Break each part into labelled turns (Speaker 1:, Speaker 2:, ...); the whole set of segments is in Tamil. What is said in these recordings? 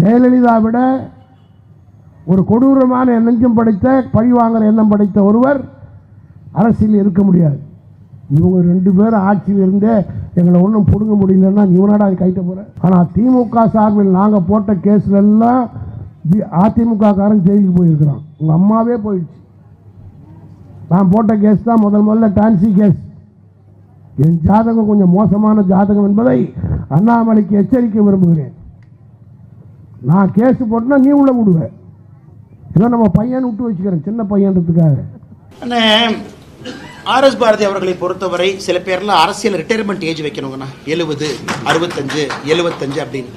Speaker 1: ஜெயலலிதா விட ஒரு கொடூரமான நெஞ்சம் படைத்த பழிவாங்கல் எண்ணம் படைத்த ஒருவர் அரசியல் இருக்க முடியாது. இவங்க ரெண்டு பேரும் ஆட்சியில் இருந்தே எங்களை ஒன்றும் பிடுங்க முடியலன்னா நீ அது கைட்ட போகிறேன் ஆனால் திமுக சார்பில் நாங்கள் போட்ட கேஸில் எல்லாம் தி- அதிமுக காரன் ஜெயிலுக்கு போயிருக்கிறான். உங்கள் அம்மாவே போயிடுச்சு. நான் போட்ட கேஸ் தான் முதல் முதல்ல டான்சி கேஸ். என் ஜாதகம் கொஞ்சம் மோசமான ஜாதகம் என்பதை அண்ணாமலைக்கு எச்சரிக்க விரும்புகிறேன். நான் கேஸ் போட்டேன்னா நீ உள்ள விடுவேன் இதை நம்ம பையன் விட்டு வச்சுக்கிறேன் சின்ன பையன்றதுக்காக.
Speaker 2: ஆர் ஆர்எஸ் பாரதி அவர்களை பொறுத்தவரை சில பேர்லாம் அரசியல் ரிட்டையர்மெண்ட் ஏஜ் வைக்கணுங்கண்ணா. எழுபது அறுபத்தஞ்சு எழுபத்தஞ்சு அப்படின்னு.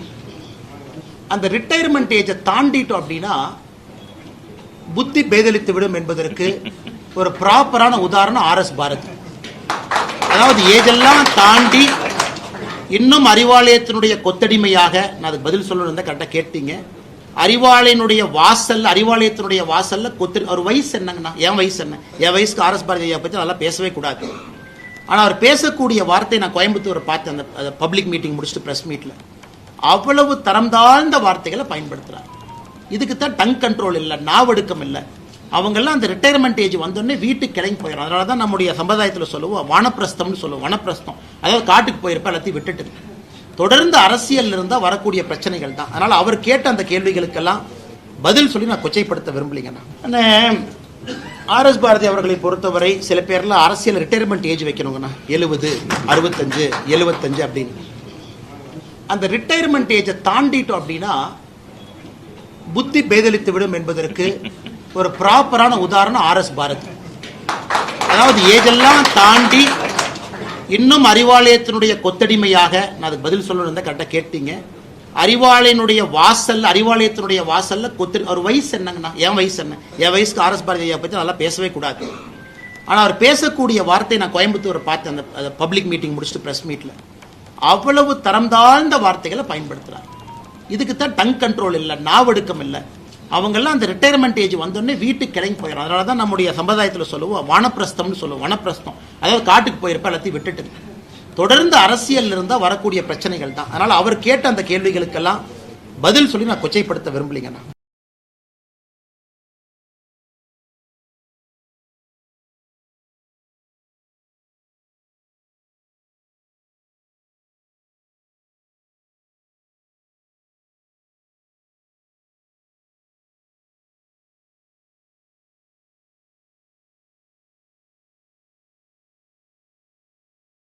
Speaker 2: அந்த ரிட்டையர்மெண்ட் ஏஜை தாண்டிட்டோம் அப்படின்னா புத்தி பேதலித்து விடும் என்பதற்கு ஒரு ப்ராப்பரான உதாரணம் ஆர்எஸ் பாரதி. அதாவது ஏஜெல்லாம் தாண்டி இன்னும் அறிவாலயத்தினுடைய கொத்தடிமையாக நான் அதுக்கு பதில் சொல்லணும் தான் கரெக்டாக கேட்டீங்க. அறிவாலயனுடைய வாசல் அறிவாலயத்தினுடைய வாசல்ல கொத்து அவர் வயசு என்னங்கண்ணா? என் வயசு என்ன? என் வயசுக்கு ஆர்எஸ் பாரதி ஐயா பற்றி நல்லா பேசவே கூடாது. ஆனால் அவர் பேசக்கூடிய வார்த்தை நான் கோயம்புத்தூரை பார்த்தேன் அந்த பப்ளிக் மீட்டிங் முடிச்சுட்டு ப்ரெஸ் மீட்டில் அவ்வளவு தரம் தாழ்ந்த வார்த்தைகளை பயன்படுத்துகிறார் இதுக்கு தான் டங் கண்ட்ரோல் இல்லை நாவடுக்கம் இல்லை. அவங்கெல்லாம் அந்த ரிட்டையர்மெண்ட் ஏஜ் வந்தோடனே வீட்டுக்கு கிளம்பி போயிடும் அதனால தான் நம்முடைய சம்பிரதாயத்தில் சொல்லுவோம் வனப்பிரஸ்தம்னு சொல்லுவோம். வனப்பிரஸ்தம். அதாவது காட்டுக்கு போயிருப்ப எல்லாத்தையும் விட்டுட்டு தொடர்ந்து அரசியல் இருந்தால் வரக்கூடிய பிரச்சனைகள் தான். அதனால் அவர் கேட்ட அந்த கேள்விகளுக்கெல்லாம் பதில் சொல்லி நான் கொச்சைப்படுத்த விரும்பலைங்கண்ணா ஆர் ஆர்எஸ் பாரதி அவர்களை பொறுத்தவரை சில பேரில் அரசியல் ரிட்டையர்மெண்ட் ஏஜ் வைக்கணுங்கண்ணா எழுபது அறுபத்தஞ்சு எழுபத்தஞ்சு அப்படின்னு. அந்த ரிட்டையர்மெண்ட் ஏஜை தாண்டிட்டோம் அப்படின்னா புத்தி பேதலித்து விடும் என்பதற்கு ஒரு ப்ராப்பரான உதாரணம் ஆர்எஸ் பாரதி. அதாவது ஏஜெல்லாம் தாண்டி இன்னும் அறிவாலயத்தினுடைய கொத்தடிமையாக நான் அதுக்கு பதில் சொல்லணும் கரெக்டாக கேட்டீங்க. அறிவாலயனுடைய வாசல் அறிவாலயத்தினுடைய வாசல்ல கொத்து அவர் வயசு என்னங்கண்ணா? என் வயசு என்ன? என் வயசுக்கு ஆர்எஸ் பாரதி ஐயா பற்றி நல்லா பேசவே கூடாது. ஆனால் அவர் பேசக்கூடிய வார்த்தை நான் கோயம்புத்தூரை பார்த்தேன் அந்த பப்ளிக் மீட்டிங் முடிச்சுட்டு ப்ரெஸ் மீட்டில் அவ்வளவு தரம் தாழ்ந்த வார்த்தைகளை பயன்படுத்துகிறார் இதுக்கு தான் டங் கண்ட்ரோல் இல்லை நாவடுக்கம் இல்லை. அவங்கெல்லாம் அந்த ரிட்டையர்மெண்ட் ஏஜ் வந்தோடனே வீட்டுக்கு கிளம்பி போயிடும் அதனால தான் நம்முடைய சம்பிரதாயத்தில் சொல்லுவோம் வனப்பிரஸ்தம்னு சொல்லுவோம். வனப்பிரஸ்தம். அதாவது காட்டுக்கு போயிருப்ப எல்லாத்தையும் விட்டுட்டு. தொடர்ந்து அரசியல் இருந்தால் வரக்கூடிய பிரச்சனைகள் தான். அதனால் அவர் கேட்ட அந்த கேள்விகளுக்கெல்லாம் பதில் சொல்லி நான் கொச்சைப்படுத்த விரும்பலைங்கண்ணா